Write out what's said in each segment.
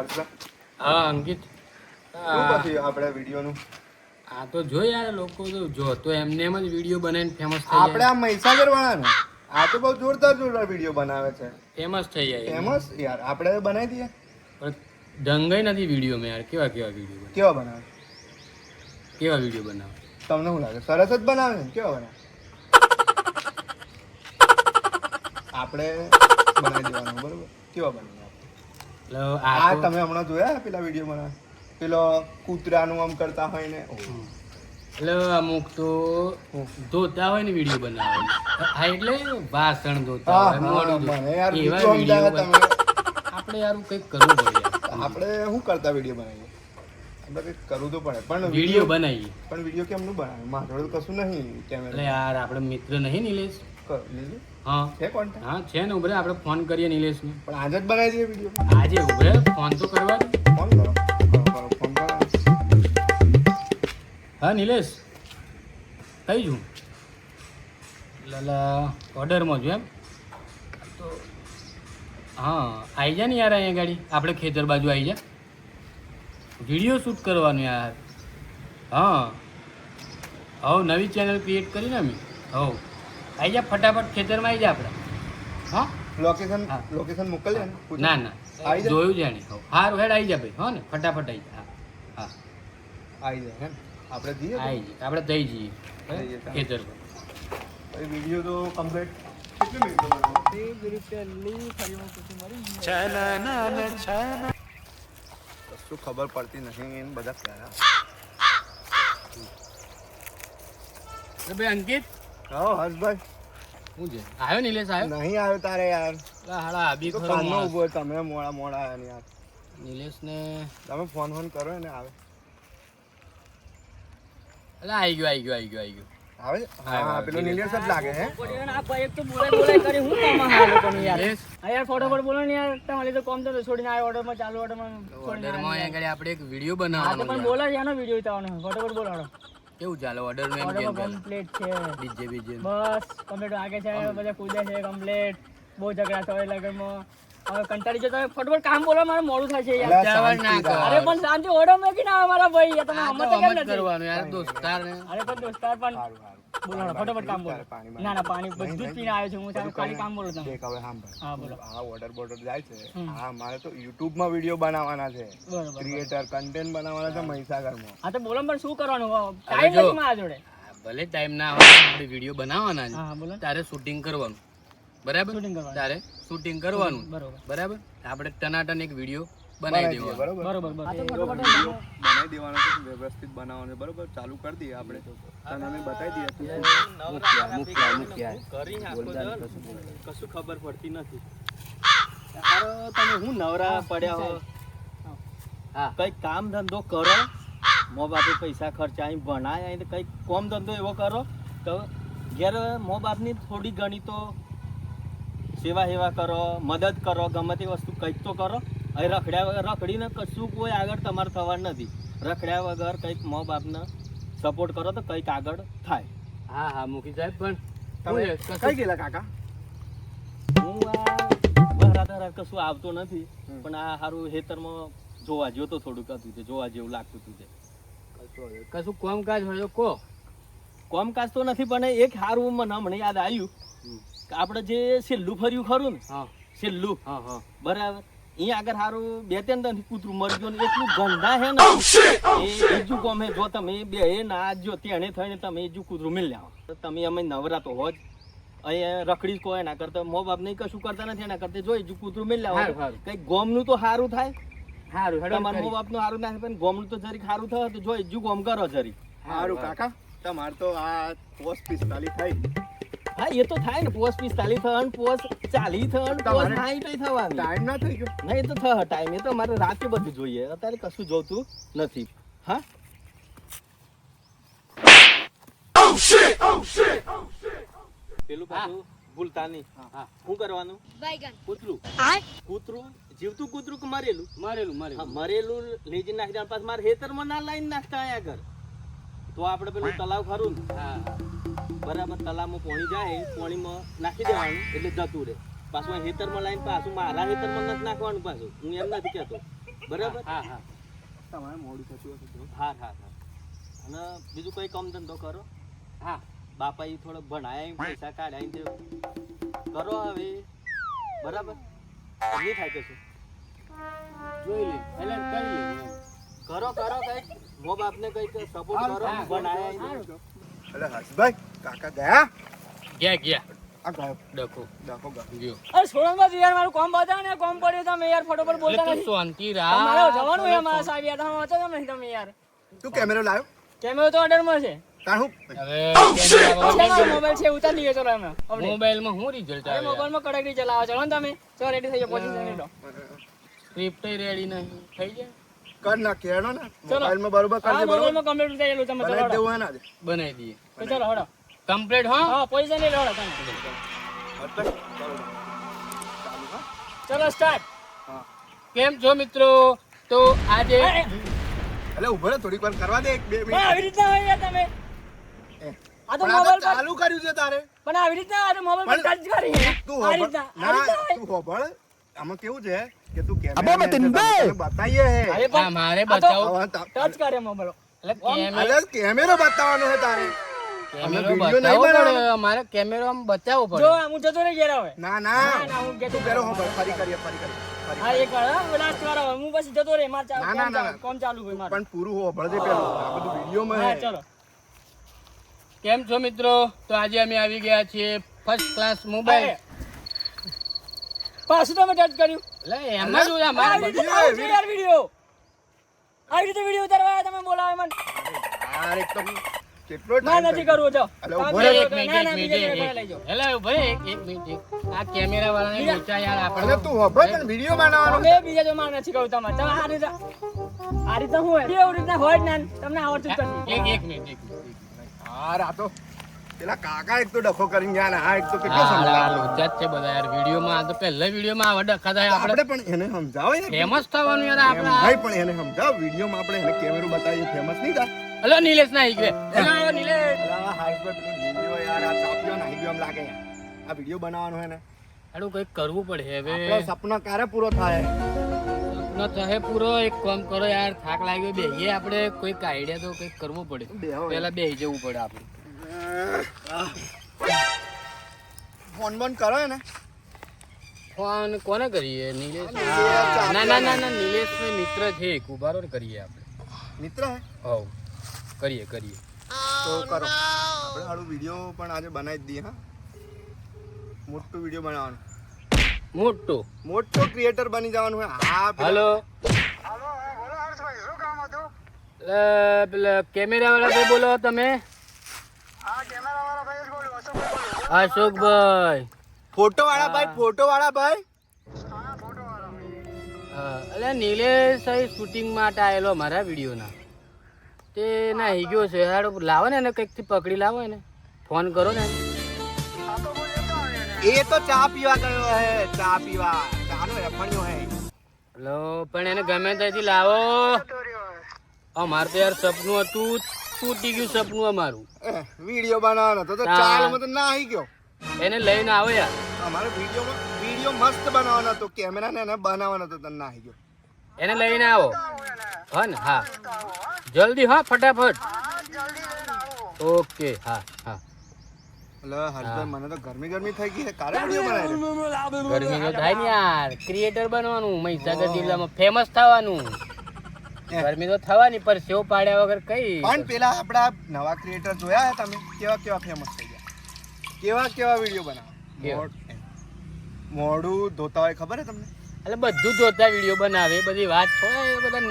હર્ષ હા અંકિત. પછી આપણે વિડીયોનું? આ તો જો યાર લોકો તો જો તો એમને એમ જ વીડિયો બનાવીને ફેમસ થઈ આપણે આ મહીસાગર વાળાને આ તો બહુ જોરદાર જોરદાર વીડિયો બનાવે છે. ફેમસ થઈ જાય ફેમસ યાર આપણે બનાવી દઈએ? પણ દંગઈ નથી વીડિયો મેં યાર કેવા કેવા વીડિયો કેવા બનાવે? કેવા વીડિયો બનાવે? તમને શું લાગે? સરસ જ બનાવે ને? કેવા બનાવે? આપણે બનાવી દેવાનું બરોબર? કેવા બનાવે? આ તમે હમણાં જોયા પેલા વીડિયો બનાવે પેલો કૂતરાનું આમ કરતા હોય ને? એટલે અમુક તો ધોતા હોય ને વીડિયો બનાવે હા એટલે વાસણ ધોતા હોય મોઢું. એવા વીડિયો આપણે યાર કંઈક કરવું પડે આપણે શું કરતા વીડિયો બનાવીએ? આપણે કંઈક કરવું તો પડે પણ વીડિયો બનાવીએ. પણ વીડિયો કેમનું બનાવે મારો કશું નહીં કેમેરા યાર આપણે મિત્ર નહીં નિલેશ. લીધું હા. છે કોન્ટેક્ટ? હા છે ને ઉભરે આપણે ફોન કરીએ નિલેશને. પણ આજે જ બનાવી દઈએ વીડિયો આજે ઉભરે ફોન તો કરવા ફોન કરો. ફોન હા નિલેશ કઈ છું લાલા ઓર્ડરમાં છું એમ. તો હા આવી જા ને યાર અહીંયા ગાડી? આપણે ખેતર બાજુ આવી જા. વીડિયો શૂટ કરવાનું યાર. હા. હવ નવી ચેનલ ક્રિએટ કરીને અમે. હવ. આવી જા ફટાફટ ખેતરમાં આવી જા આપણે. હા? લોકેશન હા. લોકેશન મોકલજો ને ના ના. આવી જા. જોયું છે ને હવ. હારું હેડ આવી જા ભાઈ. હો ને ફટાફટ આવી જા. હા. હા. આવી જાય હે આપણે જઈએ આવી જઈએ આપણે થઈ જઈએ. ખેતર પર. વીડિયો તો કમ્પ્લીટ કેટલી મિનિટનો બનાવવાનો? કશું ખબર પડતી નથી એમ બધા પ્યારા ભાઈ અંકિત હા હર્ષભાઈ. હું છે? આવ્યો નિલેશ આવ્યો? નહીં આવ્યો તારે યાર. હાડા આબી તો માણસ. ઊભો તમે મોડા મોડા આવ્યા ને યાર. નિલેશને તમે ફોન ફોન કરો ને આવે. અલા આવી ગયો આવી ગયો આવી ગયો આવી ગયો. આવે? હા. પેલો નિલેશ જ લાગે હે? નિલેશ? ઓર્ડરમાં ઓર્ડરમાં અહીંયા આગળ આપણે એક વીડિયો પણ બનાવવાનો બોલો છે. એનો વીડિયો ઉતારવાનો ફટાફટ બોલો હાલો. કેવું ચાલે ઓર્ડરનું એમ કેમ કમ્પ્લીટ છે. બીજે બીજે બસ કમ્પ્લીટ આગે છે બધા કૂદે છે કમ્પ્લીટ બહુ ઝઘડા થયો લગનમાં. હવે કંટાળી જતો ફટફટ કામ બોલો મારે મોડું થાય છે યાર. ચાવર ના કર. અરે પણ શાંતિ ઓર્ડર મેકી ના મારા ભાઈ. તમે હમત કેમ નથી? કરવાનું યાર દોસ્તાર ને. અરે પણ દોસ્તાર પણ બોલો ફટાફટ કામ બોલો. ના ના પાણી બધું જ પીને આવ્યો છું હું સામે ખાલી કામ બોલો તમે. દેખ હવે સાંભળ. હા બોલો. આ ઓર્ડર બોર્ડર જાય છે. હા મારે તો YouTube માં વિડિયો બનાવવાના છે. ક્રિએટર કન્ટેન્ટ બનાવવાના છે મહીસાગરમાં. હા તો બોલો પણ શું કરવાનું? ટાઈમ નથી મારા જોડે. ભલે ટાઈમ ના હોય આપણે વીડિયો બનાવવાના છે. હા હા બોલો. તારે શૂટિંગ કરવાનું. બરાબર? શૂટિંગ કરવાનું. તારે શૂટિંગ કરવાનું. બરાબર. આપણે ટનાટન એક વીડિયો બનાવી બનાવી બરોબર? બરોબર બરોબર. બનાવી. દેવાનો છે વ્યવસ્થિત બનાવવાનો બરોબર? ચાલુ કરી દઈએ આપણે તને અમે બતાવી દઈએ. કશું ખબર પડતી નથી. તમે હું નવરા પડ્યા હો? હા. કંઈક કામ ધંધો કરો? મો બાપે પૈસા ખર્ચાઈ ભણાય અહીં કંઈક કોમ ધંધો એવો કરો? તો ઘેર મો બાપની થોડી ઘણી તો સેવા સેવા કરો મદદ કરો ગમે તે વસ્તુ કંઈક તો કરો. અહીં રખડ્યા વગર રખડીને કશું કોઈ આગળ તમારે થવાનું નથી. રખડ્યા વગર કંઈક મો બાપને સપોર્ટ કરો તો કંઈક આગળ થાય. હા હા મુખી સાહેબ પણ તમે કઈ ગયેલા કાકા? હું આ બહાર કશું આવતો નથી પણ આ સારું હેતરમાં જોવા જેવું તો થોડુંક હતું તે જોવા જેવું લાગતું હતું તે. કશું કોમકાજ હોય કો કોમકાજ તો નથી પણ એક સારું મને હમણાં યાદ આવ્યું કે આપણે જે છેલ્લું ફર્યું ખરું ને છેલ્લું. બરાબર. અહીં આગળ સારું બે ત્રણ ત્રણ કૂતરું મરી ગયું ને એટલું ગંધા હે ને. એ બીજું ગમે જો તમે બે એ ના જો તેને થઈને તમે બીજું કૂતરું મિલ તો તમે અમે નવરા તો હોજ અહીંયા રખડી જ કહો એના કરતા મો બાપ નહીં કશું કરતા નથી એના કરતા જો એજુ કૂતરું મિલ હારું. કઈ ગોમનું તો સારું થાય. સારું હેડો તમારા મો. બાપનું સારું ના થાય પણ ગોમનું તો જરીક સારું થાય તો જો એજુ ગોમ કરો જરીક. સારું કાકા. તમારે તો આ પોસ્ટ પિસ્તાલીસ થઈ. હા એ તો થાય ને પોસ્ટ પિસ્તાલીસ થવાનું પોસ્ટ ચાલી પોસ્ટ તમારે- સાઠ થવાની. ટાઈમ ના થઈ ગયો. નહીં તો થશે ટાઈમ એ તો મારે રાતે બધું જોઈએ. અત્યારે કશું જોતું નથી. હા? પેલું પાછું ભૂલતા નહીં. શું કરવાનું? કૂતરું. કૂતરું? જીવતું કૂતરું કે મરેલું? મરેલું મરેલું. લઈ નાખી પાછું મારે હેતરમાં ના લાઈન નાખતા અહીંયા આગળ. તો આપણે પેલું તલાવ ખરું ને? હા. બરાબર તલાવમાં પાણી જાય પોણીમાં નાખી દેવાનું એટલે જતું રહે. પાછું હેતરમાં લાઈન પાછું મારા હેતરમાં નથી નાખવાનું પાછું. હું એમ નથી કહેતો. બરાબર? હા હા. તમારે મોડું થતું હશે હા હા હા. અને બીજું કોઈ કામ ધંધો કરો? હા. બાપા એ થોડો ભણાયા પૈસા કાઢ્યા કરો હવે. બરાબર? નહીં થાય કશું જોઈ લે એટલે કરી લે. કરો કરો કંઈક. મો બાપને કંઈક સપોર્ટ કરો હા, ભણાયા. એટલે હર્ષભાઈ કાકા ગયા? ગયા ગયા. આ ગયો. ડકો ડખો ગયો. ગયો. અરે છોડો યાર મારું કામ બતાવો ને કામ પડ્યું તમે યાર ફોટો પર બોલતા નથી. શાંતિ જવાનું છે મારા સાહેબ યાર તમે વાંચો તમે તમે યાર. તું કેમેરો લાવ્યો કેમેરો તો ઓર્ડરમાં છે. મોબાઈલ છે ઉતાર લઈએ ચલો એમને હું રિઝલ્ટ આવે કડકડી ચલાવો ચલો ને તમે. ચલો રેડી થઈ પચીસ મિનિટ રેડી નહીં. થઈ જાય? કર ના હેડો ને. મોબાઈલમાં બરોબર કરજે બરોબર? મોબાઈલમાં કમ્પ્લીટ થઈ ગયેલું તમે બનાવી દેવું હે ને આજે? બનાવી દઈએ. તો ચાલો હડો. કમ્પ્લીટ હા? હા પૈસા નહીં હળો તમે ચાલો. ચાલુ હા. ચલો સ્ટાર્ટ કેમ છો મિત્રો? તો આજે એટલે ઊભો રહે થોડીક વાર કરવા દે એક બે મિનિટ આવી રીતે રીતના હોય યાર તમે. આ તો મોબાઈલ પર ચાલુ કર્યું છે તારે. પણ આવી રીતના આ મોબાઈલ પર ટચ કરી. તું આ રીતે રીતના ના હોય. તું હોબળ આમાં કેવું છે? કે તું કેમેરા તને બતાવીએ હે અરે પણ મારે બતાવો. ટચ કરે મોબાઈલ એટલે કેમેરો બતાવવાનો હે તારે. કેમેરો બતાવો પડે અમારે કેમેરો આમ બચાવવો જો હું જતો રહી ગયા હવે. ના ના. ના હું તું કરો પેલો ફરી કરીએ ફરી કરીએ હા એક વાર લાસ્ટ વાર હું પછી જતો રહી માર ચાલુ ના, ના, ના. કોમ ચાલુ હોય મારું. પણ પૂરું હોભળ દે પેલું. આ બધું વિડીયોમાં હા ચલો. કેમ છો મિત્રો? તો આજે અમે આવી ગયા છીએ ફર્સ્ટ ક્લાસ મોબાઈલ પાછું તમે ટચ કર્યું. એમાં જ ઓલા મારે આવી રીતે આવું છે યાર વિડિયો. આવી રીતે વિડિયો ઉતારવા તમે બોલાવે મને યાર એક તો કેટલો ના નથી કરવું જો અલે તમે ઊભો રહે, બીજા એક મિનિટ એક મિનિટ બીજા એક જગ્યાએ લઈ જાઓ. મિનિટ. હેલો ભાઈ એક એક મિનિટ આ કેમેરા વાળાને બીજા- યાર આપણે. તું હોભળ પણ વીડિયો બનાવવાનો? તમે બીજા જો માર નથી કહું તમે તમે આ રીતે આ રીતે શું હોય રીતના હોય જ ના તમને આવડતું જ નથી. એક એક મિનિટ એક મિનિટ યાર આ તો પેલા કાકા એક તો ડખો કરીને ગયા ને એક તો કેટલો સમજાવો? જ છે બધા યાર. વિડીયોમાં તો પહેલા વિડીયોમાં આવા ડખા થાય. આપણે આપણે પણ એને સમજાવો ને. ફેમસ થવાનું યાર આપણે. નહીં પણ એને સમજાવો. વિડીયોમાં આપણે એને કેમેરો બતાવીએ ફેમસ નહીં થાય. હલો નિલેશ ના આવી ગયો નિલેશ. અલા, હાઈટ પર વીડિયો યાર આ ચાપ્યો નાહી ગયો એમ લાગે. આ વીડિયો બનાવવાનો હે ને. હાડું કંઈક કરવું પડે હવે. આપણો સપના ક્યારે પૂરો થાય? ન થશે પૂરો એક કામ કરો યાર થાક લાગ્યો. બેહીએ આપણે કોઈક આઈડિયા તો કંઈક કરવું પડે. પહેલા બેહી જવું પડે આપણે. ફોન બોન કરો ને ફોન કોને કરીએ? નિલેશ. ના ના ના ના નિલેશ મિત્ર છે એક ઉભારો ને કરીએ આપણે. મિત્ર હે? હોવ. કરીએ કરીએ. તો કરો. આપણે હારું વીડિયો પણ આજે બનાવી દઈએ હા? મોટું વીડિયો બનાવવાનું. મોટો. મોટો ક્રિએટર બની જવાનું હોય હા પેલા- હલો. પેલા કેમેરા વાળા બોલો તમે. અશોકભાઈ. ફોટો વાળા ભાઈ ફોટો વાળા ભાઈ. હા, અલ્યા નિલેશ અહીં શૂટિંગ માટે આવેલો મારા વિડીયોના. તે ના હી ગયો છે. હાડો લાવો ને એને કંઈકથી પકડી લાવો ને ફોન કરો ને એ તો ચા પીવા ગયો હે ચા પીવા. ચાનો એફણ્યો હે. લો પણ એને ગમે ત્યાંથી લાવો. અમારે તો યાર સપનું હતું તૂટી ગયું સપનું અમારું. વીડિયો બનાવવાનો હતો તો હા. મત તો ના આવી ગયો. એને લઈને આવો યાર. અમારે વીડિયો વીડિયો મસ્ત બનાવવાનો હતો કેમેરા ને એને બનાવવાનો હતો તને ના આવી ગયો. એને લઈને આવો. હા ને? હા. જલ્દી હા ફટાફટ. ઓકે હા હા. મને તો ગરમી ગરમી થઈ ગઈ ગરમી તો થાય ને યાર. ક્રિએટર બનવાનું મહીસાગર જિલ્લામાં ફેમસ થવાનું. ગરમી તો થવાની પર સેવ પાડ્યા વગર કઈ પણ પેલા આપડા નવા ક્રિએટર જોયા હે તમે? કેવા કેવા ફેમસ થઈ ગયા? કેવા કેવા વીડિયો બનાવે મોડું મોઢું ધોતા હોય ખબર હે તમને? એટલે બધું જોતા વીડિયો બનાવે બધી વાત છોડે એ બધા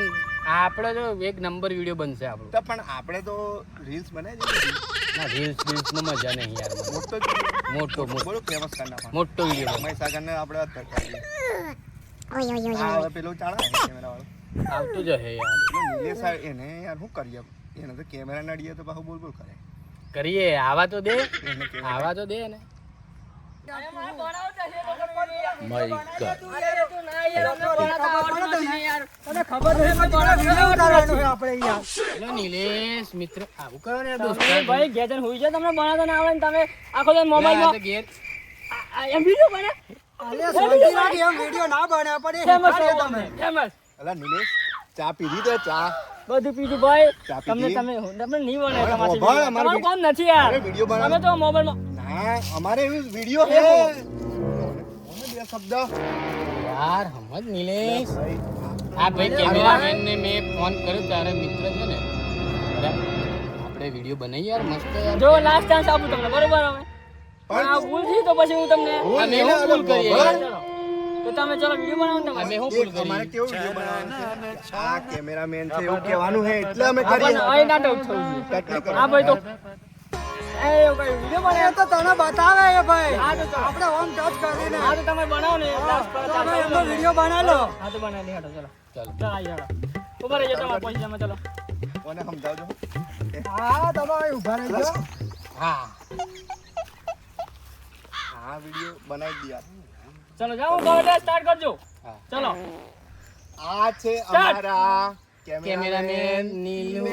આપણે તો એક નંબર વીડિયો બનશે આપણો. તો પણ આપણે તો રીલ્સ બનાવી દઈએ ના રીલ્સ રીલ્સમાં મજા નહીં યાર. મોટો મોટો મોટો. ફેમસ કરના મોટો વીડિયો મહેસાગરને આપણે વાત કરતા પેલું ચાલે કેમેરા વાળો. આવતું જ હે યાર. નિલેશ એને યાર શું કરીએ? એને તો કેમેરા નડીએ તો પાછું બોલ બોલ કરે. કરીએ આવા તો દે. આવા તો દે ને નિલેશ મિત્ર. આવું કરો ને ભાઈ ઘેર જઈને છે તમને બનાવતા ના આવે ને તમે આખો દિવસ મોબાઈલમાં ઘેર આ- આ એમ વીડિયો બને? ફેમસ થવો તમે. અલા નિલેશ ચા પીધી તો ચા? બધું પીધું ભાઈ. તમને? તમે તમને નહીં. અમારે તમારું કામ નથી યાર. વિડિયો બનાવો. તમે તો મોબાઈલમાં ના અમારે એવું વિડિયો હે બે શબ્દ? યાર હમજ નિલેશ. આ ભાઈ કેમેરામેન ને મેં ફોન કર્યો ત્યારે મિત્ર છે ને. આપણે વીડિયો બનાવી યાર મસ્ત યાર. જો લાસ્ટ ચાન્સ આપું તમને. બરોબર હવે? પણ આ ભૂલ થઈ તો પછી હું તમને ભૂલ અમે તો તમે ચલો વિડિયો બનાવો ને અમે શું ભૂલ એક અમારે કેવો વિડિયો બનાવવાનો છે? આ કેમેરામેન છે એવું કહેવાનું છે એટલે અમે કરીએ. આ નાટક થયું કરો. આ ભાઈ તો એ એવું કઈ વીડિયો તો તને બતાવે એ ભાઈ. આ તો આપણે ઓન ટચ કરીને. આ તો તમે બનાવો ને. તમે એમનો વીડિયો બનાવી લો. હા તો બનાવી હેડો ચલો. ચાલો. ચાલ આવી હેડો ઉપર રહેજો તમારા પૈસામાં ચલો. કોને સમજાવજો? હા તમે ઊભા રહેજો. હા. આ વીડિયો બનાવી દઈએ ચલો જાઓ હવે સ્ટાર્ટ કરજો. હા. ચલો. આ છે. અમારા કેમેરામેન નીલુ.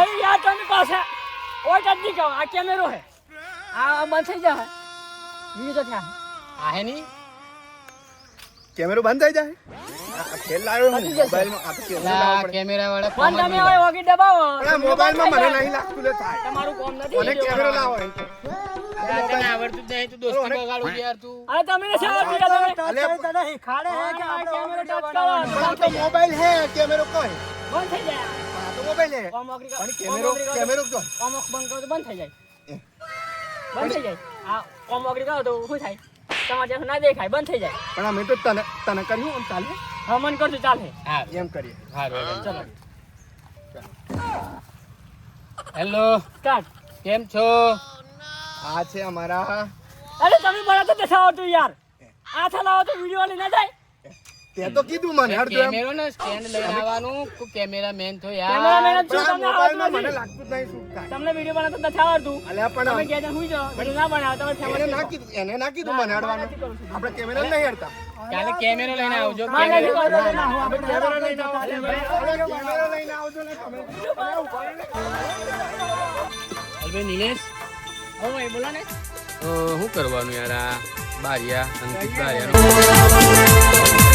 અરે યાર તમે પાસે. ઓય ટચ નહીં કહો આ કેમેરો હે. આ બંધ થઈ જાય. વીડિયો તો ક્યાં આ હે ની? કેમેરો બંધ થઈ જાય? ખેલ લાવ્યો હું. મોબાઈલમાં આ કેમેરો લા કેમેરા વાળા ફોન તમે હવે ઓગી દબાવો. મોબાઈલમાં મને નહીં લાગતું લે થાય. તમારું કામ નથી. કોને કેમેરો લાવો. તને આવડતું નહીં તું દોસ્તી બગાડું યાર તું. અરે તમે ને શા તમે અલે, હા, કેમેરો touch કરો. પણ તો મોબાઈલ હે કેમેરો કોઈ બંધ થઈ જાય. આ તો મોબાઈલ હે. પણ કેમેરો ઓમ ઓગળી કરો. કેમેરો જો. ઓમ બંધ કરો તો બંધ થઈ જાય. બંધ થઈ જાય. આ ઓમ કરો તો શું થાય? તમારે ના દેખાય બંધ થઈ જાય. પણ અમે તો તને તને કર્યું આમ ચાલે? હા મન કરજો ચાલે. હા. એમ કરીએ. ચલો. હેલો સ્ટાર્ટ કેમ છો? આ છે અમારા અરે તમે બનાવતો નથી આવડતું યાર આ લાવો તો વિડિયો લઈને જાય તે તો કીધું મને તું કેમેરો ને સ્ટેન્ડ લઈ આવવાનું તું કેમેરામેન કેમેરામેન યાર જ છું, તમને આવડતું મને લાગતું જ નહીં શું તમને વિડિયો બનાવતો નથી આવડતું અલે પણ તમે કે હું જો વિડિયો ના બનાવ તમે એને ના કીધું એને ના કીધું મને ના, અડવાનું નથી કરું છું. આપણે કેમેરા નહીં હડતા કાલે કેમેરો લઈને આવજો કેમેરો આપણે લઈને આવજો કેમેરો લઈને આવજો ને તમે ભાઈ નિલેશ ને. શું કરવાનું યાર આ બારિયા અંકિત બારિયા